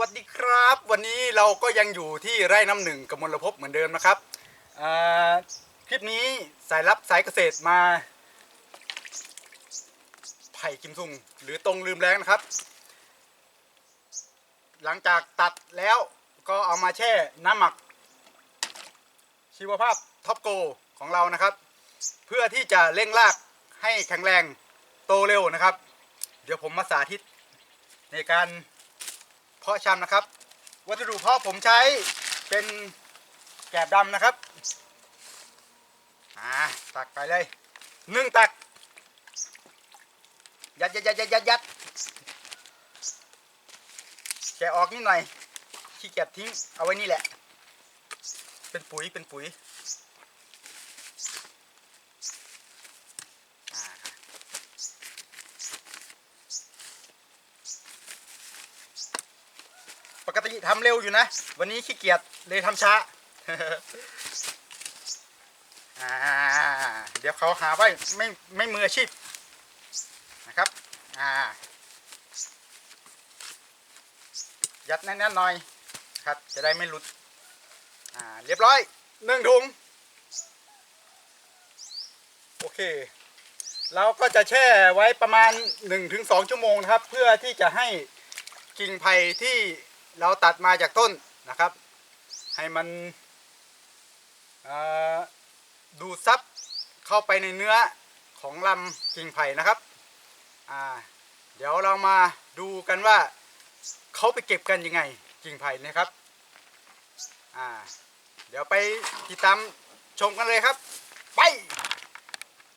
วัสดีครับ วันนี้เราก็ยังอยู่ที่ไร่น้ำหนึ่งกมลภพเหมือนเดิมนะครับคลิปนี้สายลับสายเกษตรมา ไผ่กิมซุงหรือตรงลืมแรงนะครับ หลังจากตัดแล้วก็เอามาแช่น้ำหมัก ชีวภาพท็อปโกของเรานะครับ เพื่อที่จะเร่งรากให้แข็งแรงโตเร็วนะครับ เดี๋ยวผมมาสาธิตในการ เพาะชำนะครับ วัสดุเพาะผมใช้เป็นแกบดำนะครับอ่าตักไปเลยหนึ่งตัก ยัดยัดยัดยัดยัดยัดแกะออกนิดหน่อยขี้เกียจทิ้งเอาไว้นี่แหละ เป็นปุ๋ยเป็นปุ๋ย ปกติทำเร็วอยู่นะ วันนี้ขี้เกียจเลยทำช้าเดี๋ยวเขาหาว่าไม่ไม่มืออาชีพนะครับ อ่า ยัดแน่นๆหน่อยครับ จะได้ไม่หลุด อ่า เรียบร้อยหนึ่งถุง โอเค เราก็จะแช่ไว้ประมาณ 1-2 ชั่วโมงนะครับ เพื่อที่จะให้กิ่งไผ่ที่ เราตัดมาจากต้นนะครับ ให้มันดูดซับเข้าไปในเนื้อของลำกิ่งไผ่นะครับเดี๋ยวเรามาดูกันว่าเขาไปเก็บกันยังไงกิ่งไผ่นะครับเดี๋ยวไปติดตามชมกันเลยครับ ไป